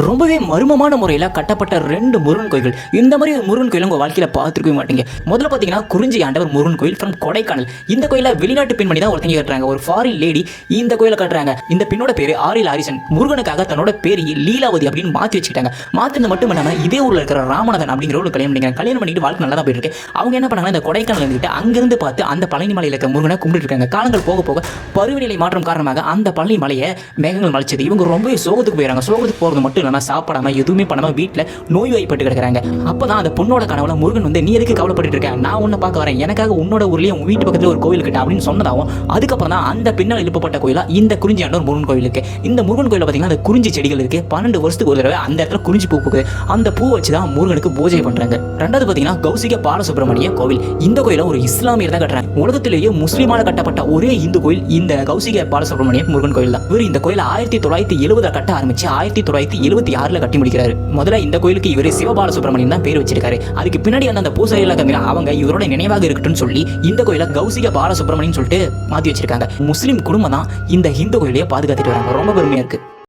ரொம்பவே மர்மமான முறையில் கட்டப்பட்ட ரெண்டு முருகன் கோயில்கள். இந்த மாதிரி ஒரு முருகன் கோயில் உங்கள் வாழ்க்கையில் பார்த்துருக்கவே மாட்டீங்க. முதல்ல பார்த்தீங்கன்னா குறிஞ்சி ஆண்டவர் முருகன் கோயில் ஃப்ரம் கொடைக்கானல். இந்த கோயிலில் வெளிநாட்டு பெண்மணி தான் ஒருத்தங்க கட்டுறாங்க. ஒரு ஃபாரின் லேடி இந்த கோயிலை கட்டுறாங்க. இந்த பெண்ணோட பேர் ஆரில் ஆரிசன் முருகனுக்காக தன்னோட பேர் லீலாவதி அப்படின்னு மாற்றி வச்சுக்கிட்டாங்க. மாற்றினது மட்டும் இல்லாமல் இதே ஊரில் இருக்கிற ராமநாதன் அப்படிங்கிற ஒரு கல்யாணம் பண்ணிக்கிறாங்க. கல்யாணம் பண்ணிட்டு வாழ்க்கை நல்லா தான் போயிட்டு இருக்கு. அவங்க என்ன பண்ணாங்க இந்த கொடைக்கானல் இருந்துட்டு அங்கிருந்து பார்த்து அந்த பழனி மலையில் இருக்க முருகனை கும்பிட்டு இருக்காங்க. காலங்கள் போக போக பருவநிலை மாற்றம் காரணமாக அந்த பழனி மலையை மேகங்கள் மலைச்சது. இவங்க ரொம்பவே சோகத்துக்கு போயிடறாங்க. சோகத்துக்கு போகிறது மட்டும் இல்லாமல் சாப்பிடாம எதுவுமே பண்ணாமல் வீட்டில் நோய் வாய்ப்பட்டு அப்போ தான் அந்த பொண்ணோட கனவுல முருகன் வந்து நீ எதுக்கு கவலைப்பட்டு இருக்க? நான் உன்னை பார்க்க வரேன். எனக்காக உன்னோட ஊர்லேயே உன் வீட்டு பக்கத்தில் ஒரு கோவில் கிட்ட அப்படின்னு சொன்னதாகவும் அதுக்கப்புறம் தான் அந்த பின்னால் எழுப்பப்பட்ட கோயிலாக இந்த குறிஞ்சி ஆண்டவர் முருகன் கோயில் இருக்கு இந்த முருகன் கோயிலில் பார்த்தீங்கன்னா அந்த குறிஞ்சி செடிகள் இருக்கு. பன்னெண்டு வருஷத்துக்கு ஒரு தடவை அந்த இடத்துல குறிஞ்சி பூ பூக்குது. அந்த பூ வச்சு தான் முருகனுக்கு பூஜை பண்றாங்க. ரெண்டாவது பார்த்தீங்கன்னா கௌசிக பாலசுப்ரமணிய கோவில். இந்த கோயில ஒரு இஸ்லாமியர் தான் கட்டுறாங்க. உலகத்திலேயே முஸ்லீமால கட்டப்பட்ட ஒரே இந்து கோயில் இந்த கௌசிக பாலசுப்ரமணிய முருகன் கோயில் தான் இவர் இந்த கோயில் ஆயிரத்தி தொள்ளாயிரத்தி எழுபதுல கட்ட ஆரம்பிச்சு ஆயிரத்தி தொள்ளாயிரத்தி எழுபத்தி ஆறுல கட்டி முடிக்கிறாரு. முதல்ல இந்த கோயிலுக்கு இவர் சிவபால சுப்பிரமணியம் தான் பேர் வச்சிருக்காரு. அதுக்கு பின்னாடி வந்து அந்த பூசாரி எல்லாம் அவங்க இவரோட நினைவாக இருக்கட்டும் சொல்லி இந்த கோயில கௌசிக பால சுப்பிரமணியம் சொல்லிட்டு மாத்தி வச்சிருக்காங்க. முஸ்லீம் குடும்பம் தான் இந்த இந்து கோயிலையே பாதுகாத்துட்டு வராங்க. ரொம்ப பெருமையா இருக்கு.